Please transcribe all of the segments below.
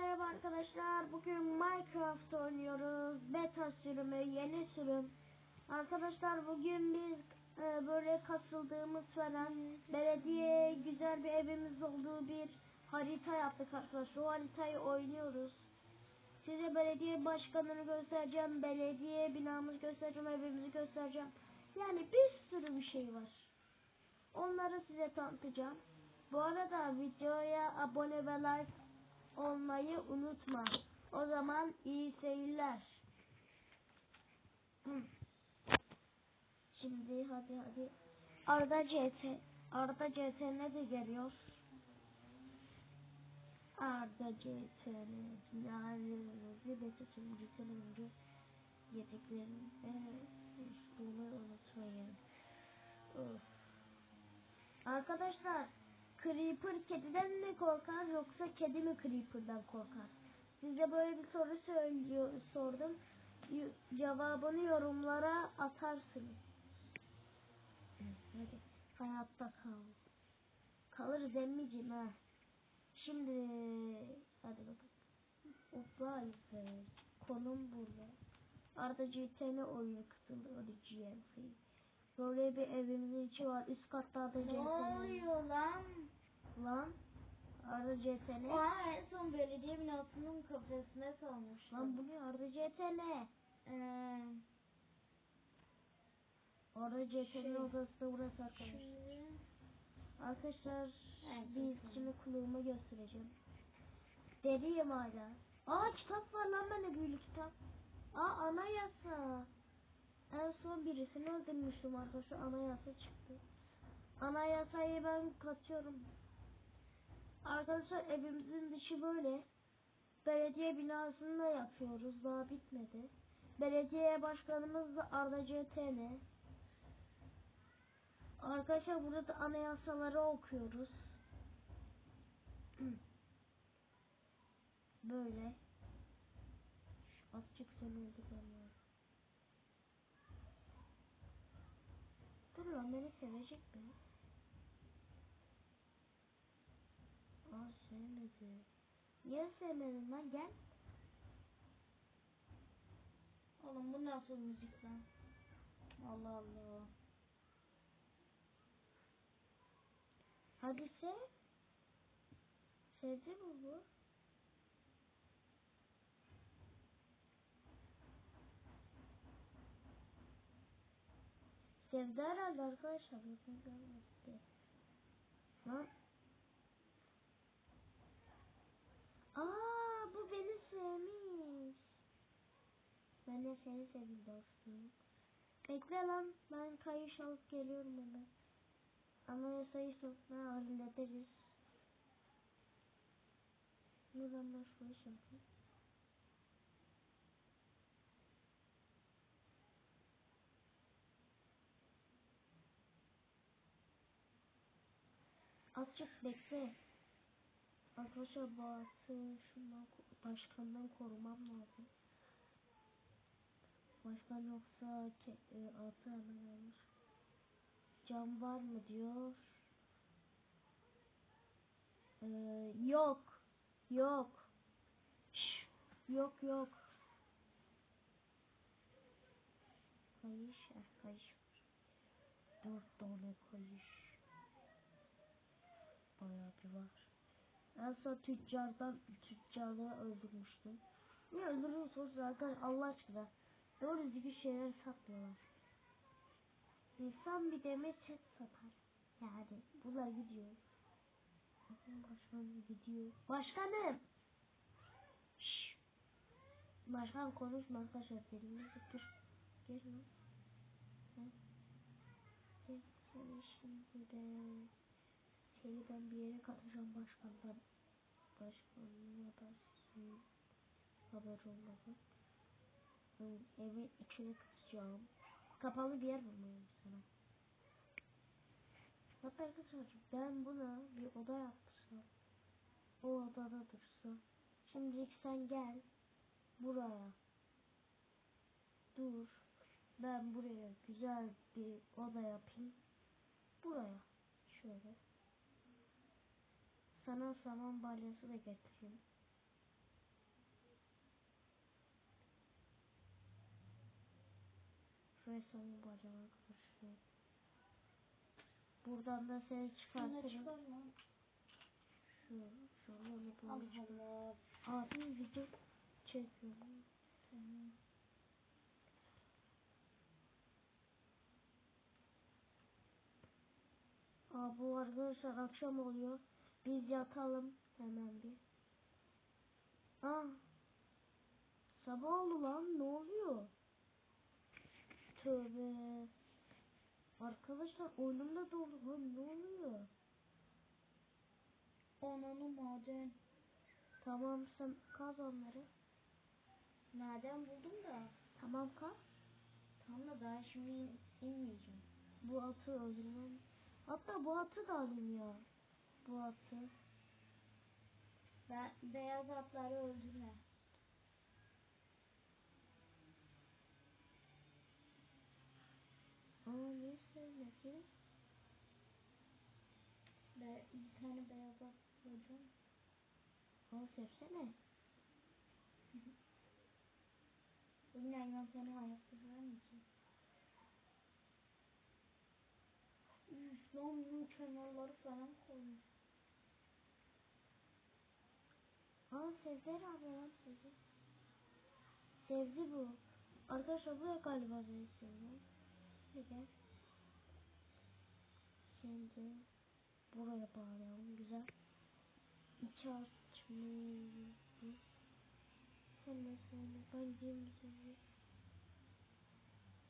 merhaba arkadaşlar. Bugün Minecraft oynuyoruz. Beta sürümü, yeni sürüm. Arkadaşlar bugün biz e, böyle kasıldığımız falan belediye güzel bir evimiz olduğu bir harita yaptık arkadaşlar. O haritayı oynuyoruz. Size belediye başkanını göstereceğim, belediye binamızı göstereceğim, evimizi göstereceğim. Yani bir sürü bir şey var. Onları size tanıtacağım. Bu arada videoya abone ve like olmayı unutma. O zaman iyi seyirler. Şimdi hadi hadi. Arda CT. Arda CT ne de geliyor? Arda CT Finallerinizi beta sunucusundan önce yedeklerin üstünü unutmayın. Of. Arkadaşlar Creeper kediden mi korkar yoksa kedi mi Creeper'dan korkar? Size böyle bir soru söylüyor, sordum. Cevabını yorumlara atarsınız. Hadi hayatta kal. Kalırız emmicim ha. Şimdi hadi bakalım. Upla Konum burada. Arda CTN oyunu kısıldı. Hadi GMC. Böyle bir evimizin içi var. Üst katta da Ne oluyor lan? Lan Arda CTN. Aa, en son belediye binasının kafesine kalmıştı. Lan bu ne Arda CTN? Ee, Arda CTN Şey, odası da burası arkadaşlar. şimdi... Arkadaşlar Evet, biz bakalım. şimdi kuluğumu göstereceğim. Deliyim hala. Aa kitap var lan bende büyülü kitap. Aa anayasa. En son birisini öldürmüştüm arkadaşlar anayasa çıktı. Anayasayı ben katıyorum. Arkadaşlar evimizin dışı böyle. Belediye binasını da yapıyoruz. Daha bitmedi. Belediye başkanımız da Arda CTN. Arkadaşlar burada anayasaları okuyoruz. Böyle. Şu azıcık seni öldürmem Dur lan beni sevecek mi? Aa sevmedi. Niye sevmedin lan gel. Oğlum bu nasıl müzik lan? Allah Allah. Hadi sev. Sevdi mi bu? Sevdi herhalde arkadaşlar. Bakın görmedi. Lan. Aa bu beni sevmiş. Ben de seni sevdim dostum. Bekle lan ben kayış alıp geliyorum hemen. Anayasayı sonra hallederiz. Buradan başvuruş yapayım. Azıcık bekle. Arkadaşlar bu artı şundan başkandan korumam lazım. Başkan yoksa e, altı hemen alır. Cam var mı diyor. Ee, yok. Yok. Şş, yok yok. Kayış, eh, kayış. Dört tane kayış. Bayağı bir var. En son tüccardan tüccarı öldürmüştüm. Ne öldürüyorsunuz zaten Allah aşkına. Doğru düzgün şeyler satmıyorlar. İnsan bir demet set satar. Yani bunlar gidiyor. Başkanım gidiyor. Başkanım! Şşş! Başkan konuşma arkadaşlar. Benimle dur. Gel lan. Gel. Seni şimdi de seni ben bir yere katacağım başkandan. Başkanım yaparsın. Haber olmadı. Evi içine katacağım. Kapalı bir yer bulmalıyım sana. Hatta arkadaşlar ben buna bir oda yaptırsam. O odada dursa. Şimdilik sen gel. Buraya. Dur. Ben buraya güzel bir oda yapayım. Buraya. Şöyle. Sana saman balyası da getireyim. Bacağına kadar şuraya. Buradan da seni çıkartırım. Şu, şuradan da böyle Allah çıkar. Allah. Abi video çekiyorum. Aa, bu arkadaşlar akşam oluyor. Biz yatalım hemen bir. Aa, sabah oldu lan ne oluyor? Tövbe. Arkadaşlar oyunumda doldu lan ne oluyor? Ananı maden. Tamam sen kaz onları. Maden buldum da. Tamam kaz. Tam da daha şimdi in- inmeyeceğim. Bu atı öldürmem. Hatta bu atı da alayım ya. Bu atı. Ben beyaz atları öldürme. Aa ne sevmedi? Be bir tane beyaz at koyacağım. Aa sevsene. Bugün hayvan seni ayakta vermeyecek. Üf lan bunun kenarları falan koymuş. Aa sevdi herhalde lan sevdi. Sevdi bu. Arkadaşlar bu da galiba beni gel. Şimdi buraya bağlayalım güzel. İçi açmayı. De söyle. Ben seni.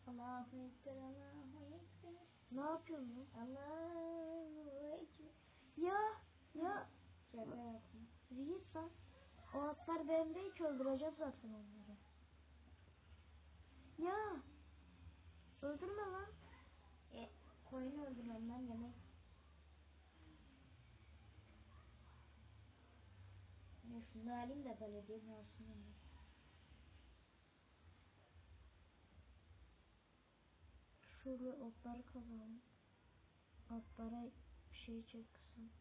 Allahu Ekber, Allahu Ekber, Ne yapıyorsun lan? Allahu Ekber. Ya ya Şaka yapma. Reis lan. O atlar bende hiç öldüreceğim zaten onları. Ya. Öldürme lan. E, koyun öldürmem ben yemek. Ya şunu alayım da belediye alsın onu. Şöyle otları kazalım. Atlara bir şey çeksin.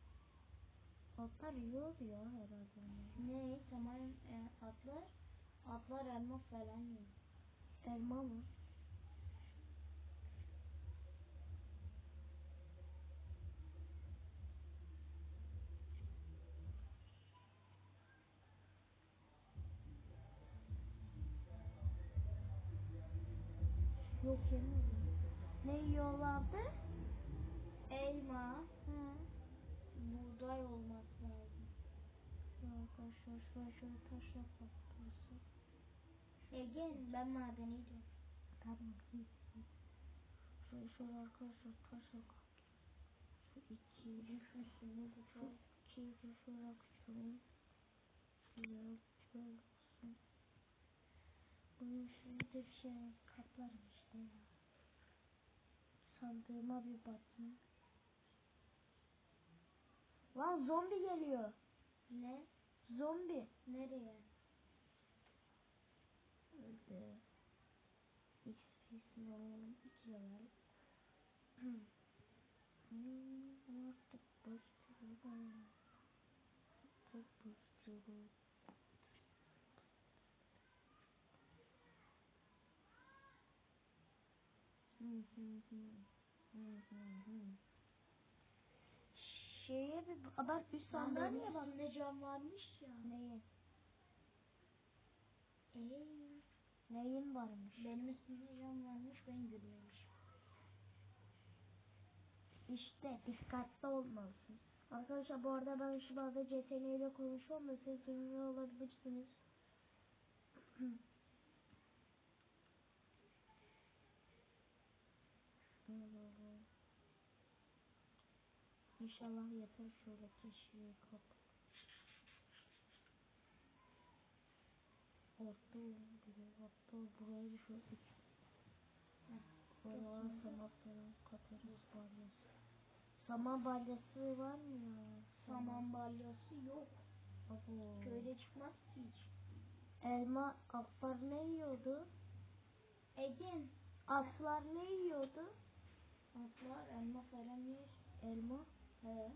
Atlar yiyor ya herhalde. Ne? Tamam e, atlar. Atlar elma falan yiyor. Elma mı? Yiyorlardı? Elma. He. Buğday olması lazım. Ya Arkadaşlar şöyle şöyle taşla kapatırsa. Egen ben madene gidiyorum. Tamam git. Şöyle şöyle arkadaşlar taşla kapatırsa. Şu iki. Düşmüşsün bu Şu ikiyi de şöyle açıyorum. Şöyle olsun. Bunun şimdi de bir şey kaplarım işte ya. Sandığıma bir bakayım. Lan zombi geliyor. Ne? Zombi. Nereye? Öldü. XP'sini alalım. 2 level. Hmm, artık başlıyorum. Artık başlıyorum. Hı hı hı. Hı hı hı. Şeye bir bak. Bak üst niye bak? üstünde cam varmış ya. Neye? Eee. Neyin varmış? Benim üstümde cam varmış ben görmemişim. İşte dikkatli olmalısın. Arkadaşlar bu arada ben şu anda CTN ile konuşuyorum da siz duymuyor olabilirsiniz. İnşallah yeter şöyle keşiği kap. Orta oluyor. Hatta burayı bir şöyle üç. Saman falan katarız balyası. Saman balyası var mı ya? Saman balyası yok. Abo. Köyde çıkmaz ki hiç. Elma atlar ne yiyordu? Egen. Atlar ne yiyordu? Atlar elma falan yer. Elma. He.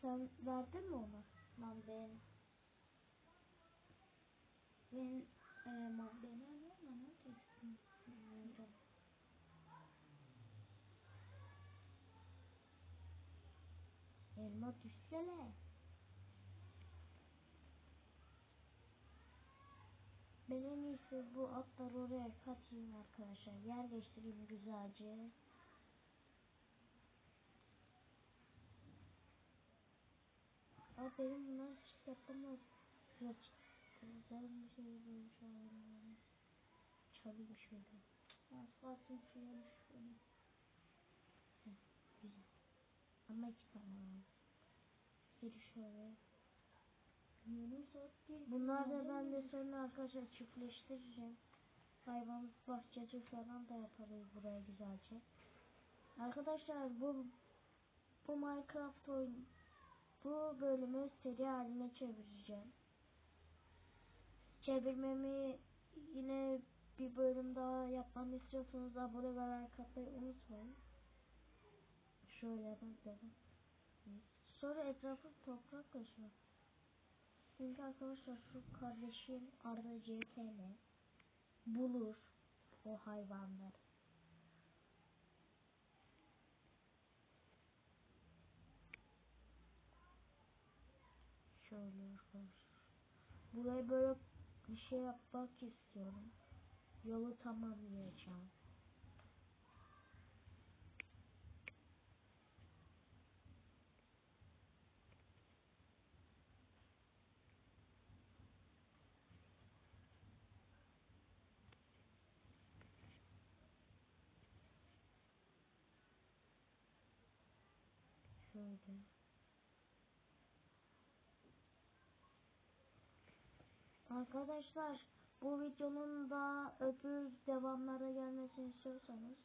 Sen verdin mi ona? Mandalina. Ben e, mandalina ne? Mandalina. Elma düşsene. Ben en iyisi bu atları oraya katayım arkadaşlar. Yerleştireyim güzelce. Aa benim bunlar hiç yapamaz. Biraz güzel bir şey böyle çalayım. Çalayım şöyle. Asfaltın suyu şunu. Güzel. Ama iki tane var. Biri şöyle. Bunlar da ben de sonra arkadaşlar çiftleştireceğim. Hayvan bahçesi falan da yaparız buraya güzelce. Arkadaşlar bu bu Minecraft oyun bu bölümü seri haline çevireceğim. Çevirmemi yine bir bölüm daha yapmamı istiyorsanız abone ve like atmayı unutmayın. Şöyle bak dedim. Sonra etrafı toprak kaşıyor. Çünkü arkadaşlar şu kardeşim Arda CTN bulur o hayvanları. Arkadaşlar. Burayı böyle bir şey yapmak istiyorum. Yolu tamamlayacağım. Şöyle. Arkadaşlar bu videonun da öbür devamlara gelmesini istiyorsanız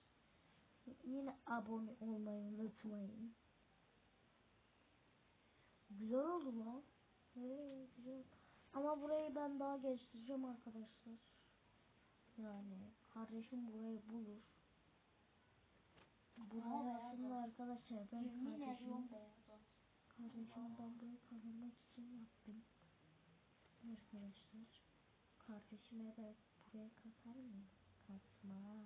yine abone olmayı unutmayın. Güzel oldu lan. Evet, güzel. Ama burayı ben daha geliştireceğim arkadaşlar. Yani kardeşim burayı bulur. Aslında olsun. arkadaşlar ben kardeşim. Kardeşim ben burayı kazanmak için yaptım. Arkadaşlar. Kardeşime de buraya katar mı? Katma.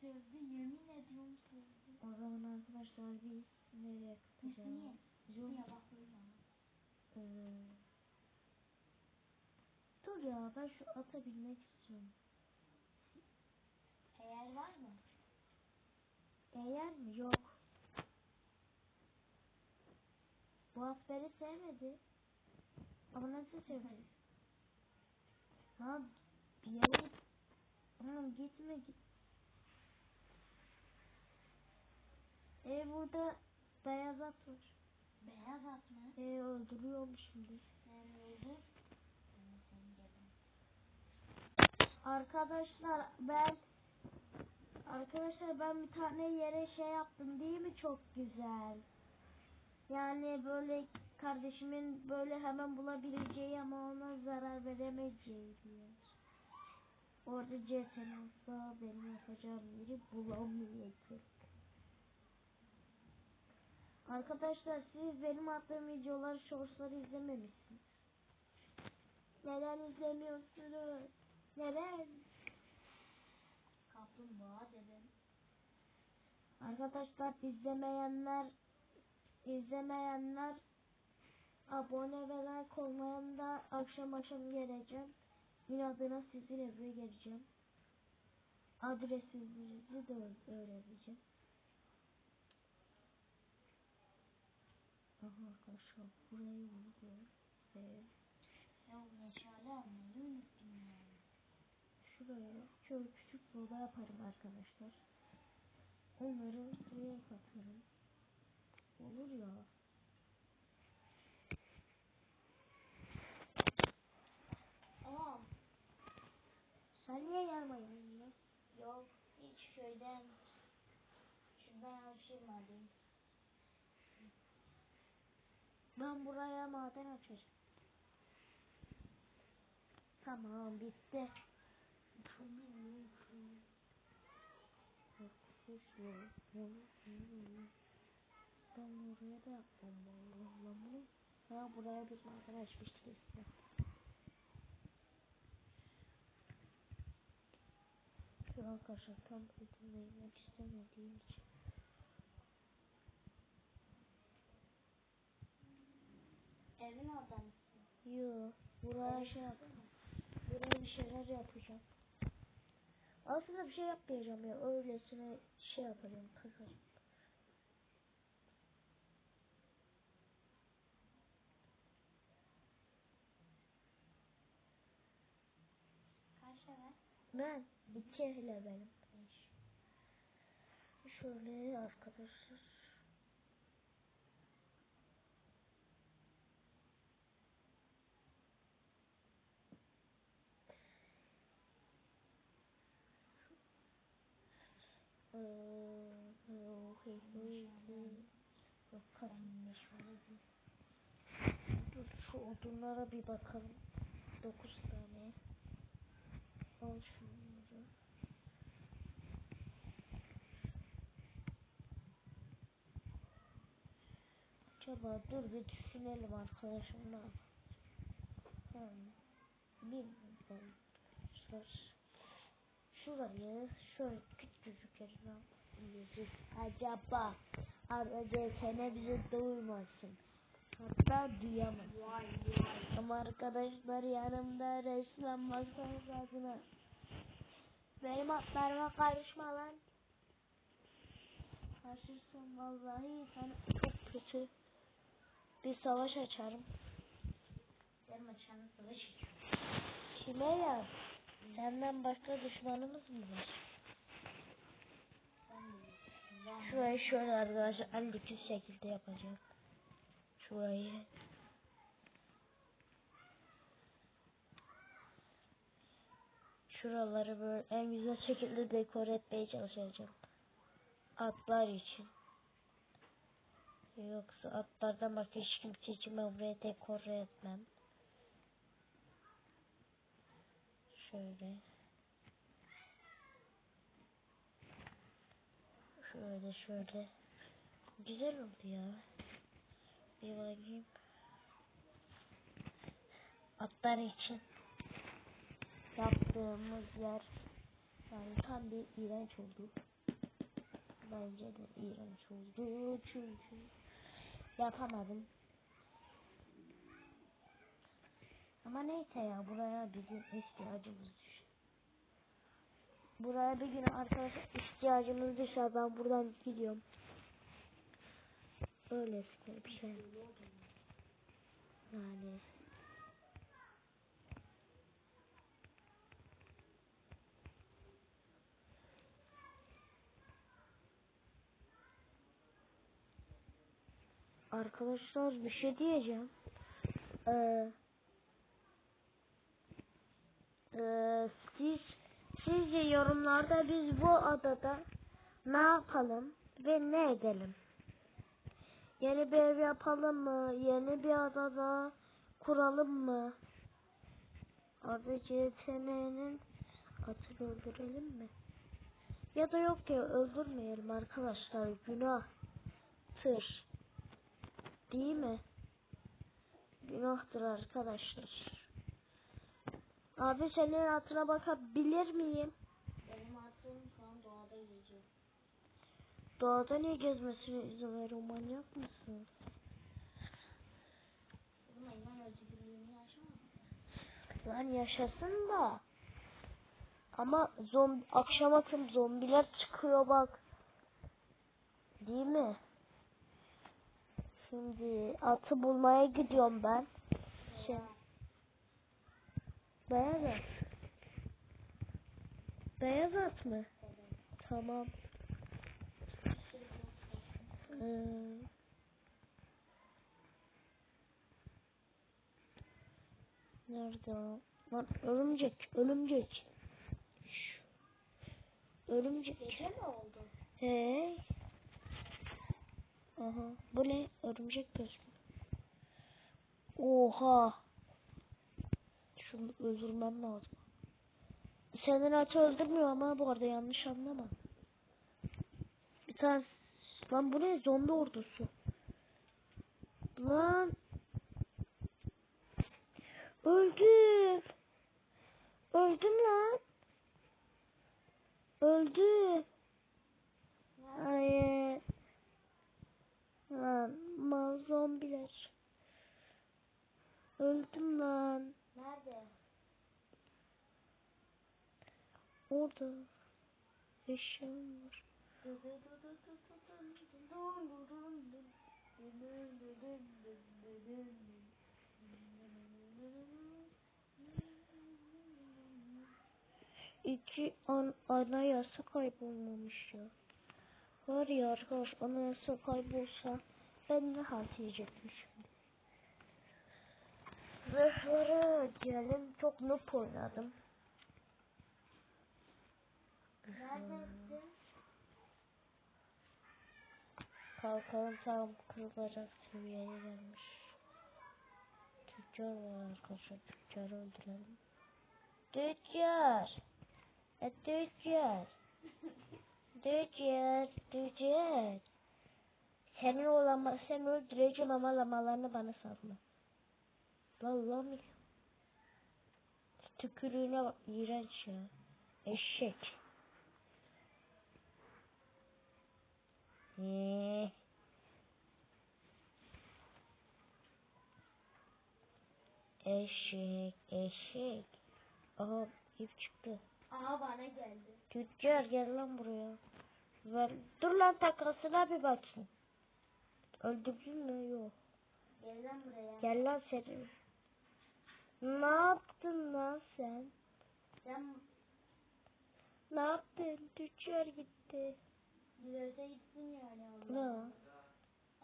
Sevdi yemin ediyorum sevdi. O zaman arkadaşlar biz nereye katacağız? Niye? Yok. Ee, dur ya ben şu ata binmek istiyorum. Eğer var mı? Eğer mi? Yok. Bu at beni sevmedi. Ama nasıl sevdi? Ha bir yere Tamam gitme git. E burada beyaz at var. Beyaz at mı? E öldürüyorum şimdi. Yedim. Arkadaşlar ben Arkadaşlar ben bir tane yere şey yaptım değil mi çok güzel. Yani böyle kardeşimin böyle hemen bulabileceği ama ona zarar veremeyeceği bir yer. Orada CTN olsa benim yapacağım yeri bulamayacak. Arkadaşlar siz benim attığım videoları, shortsları izlememişsiniz. Neden izlemiyorsunuz? Neden? Kaplumbağa dedim. Arkadaşlar izlemeyenler izlemeyenler abone ve like olmayan da akşam akşam geleceğim. İnadına sizin eve geleceğim. Adresinizi de öğreneceğim. Aha arkadaşlar burayı unuttum yani. şuraya şöyle küçük bir oda yaparım arkadaşlar. Onları suya katarım. Olur ya. Aa, Sen niye yarmayın ya? yok hiç köyden şuradan alışılmadım. Ben buraya maden açacağım. Tamam bitti. Ben oraya da yapmam. Ha buraya bir maden açmıştık işte. Yok arkadaşlar tam bütünle inmek istemediğim için. Evin orada mısın? Yo, buraya şey yaptım. Buraya bir şeyler yapacağım. Aslında bir şey yapmayacağım ya. Öylesine şey yapacağım, kazacağım. Ben iki ehle benim. Şöyle arkadaşlar. Dur şu odunlara bir bakalım. 9 tane. Acaba dur bir düşünelim arkadaşım ne yap- Hmm. Bilmiyorum arkadaşlar. Şurayı şöyle küçücük yerine yapabiliriz. Acaba arada sene bizi duymasın. Hatta duyamaz. Ama arkadaşlar yanımda resmen masanın adına. Benim atlarıma karışma lan. Karışırsan vallahi sana çok kötü bir savaş açarım. Benim açanı savaş Kime ya? Senden başka düşmanımız mı var? Şurayı şöyle arkadaşlar en lüküs şekilde yapacağım. Şurayı. Şuraları böyle en güzel şekilde dekor etmeye çalışacağım. Atlar için. Yoksa atlardan başka hiç kimse için ben buraya dekor etmem. Şöyle. Şöyle şöyle. Güzel oldu ya. Bir bakayım. Atlar için yaptığımız yer yani tam bir iğrenç oldu. Bence de iğrenç oldu çünkü yapamadım. Ama neyse ya buraya gün ihtiyacımız düşer. Buraya bir gün arkadaşlar ihtiyacımız düşer. Ben buradan gidiyorum. Öylesine bir şey. Yani Arkadaşlar bir şey diyeceğim. Ee, ee, siz sizce yorumlarda biz bu adada ne yapalım ve ne edelim? Yeni bir ev yapalım mı? Yeni bir adada kuralım mı? Adı CTN'nin atını öldürelim mi? Ya da yok ya öldürmeyelim arkadaşlar. Günahtır. Değil mi? Günahtır arkadaşlar. Abi senin atına bakabilir miyim? Benim atım şu an doğada geziyor. Doğada niye gezmesine izin veriyor? Manyak mısın? Lan yaşasın da. Ama zombi, akşam akşam zombiler çıkıyor bak. Değil mi? Şimdi atı bulmaya gidiyorum ben. Şey, beyaz at. Beyaz at mı? Tamam. Ee, nerede o? Lan örümcek, örümcek. Örümcek. Gece mi oldu? Hey. Aha. Bu ne? Örümcek göz? Oha. Şunu öldürmem lazım. Senin atı öldürmüyor ama bu arada yanlış anlama. Bir tane lan bu ne? Zombi ordusu. Lan. Öldüm. Öldüm lan. Öldüm. Hayır. Lan mal zombiler. Öldüm lan. Nerede? Orada. Eşyam var. İki an anayasa kaybolmamış ya. Var ya arkadaş anayasa kaybolsa ben ne halt yiyecektim şimdi. Zırhlara gelin çok noob oynadım. Neredesin? Kalkalım tam kırılacak seviyeye gelmiş. Tüccar var arkadaşlar. Tüccarı öldürelim. Tüccar. E, tüccar. Tüccar. Tüccar. Senin olama, sen öldüreceğim ama lamalarını bana salma. Vallahi Tükürüğüne bak iğrenç ya. Eşek. Ee. Eşek, eşek. Aha ip çıktı. Aha bana geldi. Tüccar gel lan buraya. Ver. Dur lan takasına bir bakayım. Öldürdün mü? Yok. Gel lan buraya. Gel lan seni. Ne yaptın lan sen? Sen Ne yaptın? Tüccar gitti. Dilörse gitsin yani. Ne? Allah.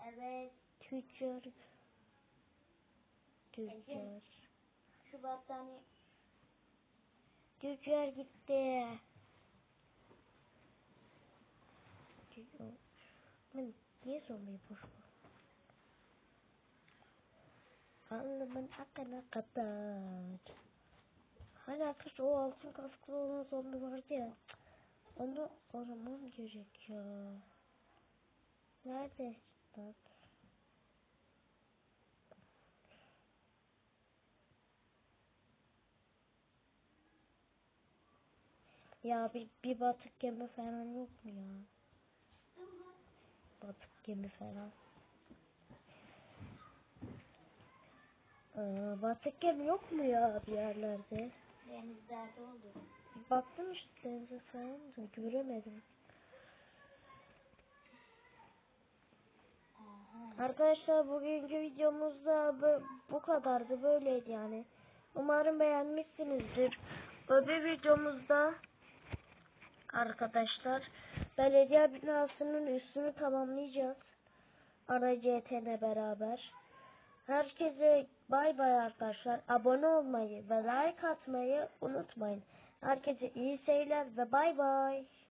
Evet. Tüccar. Tüccar. Şu battaniye. Tüccar gitti. Ben niye zombiyi boş ver? Alnımın akına kadar. Hani arkadaş o altın kasklı olan zombi vardı ya. Onu aramam gerek ya. Nerede? Bak. Ya bir, bir batık gemi falan yok mu ya? Batık gemi falan. Ee, batık gemi yok mu ya bir yerlerde? Denizlerde oldu. Baktım işte denize falan da göremedim. Arkadaşlar bugünkü videomuzda bu, bu kadardı böyleydi yani. Umarım beğenmişsinizdir. Öbür videomuzda arkadaşlar belediye binasının üstünü tamamlayacağız. Ana CTN beraber. Herkese bay bay arkadaşlar. Abone olmayı ve like atmayı unutmayın. Herkese iyi seyirler ve bay bay.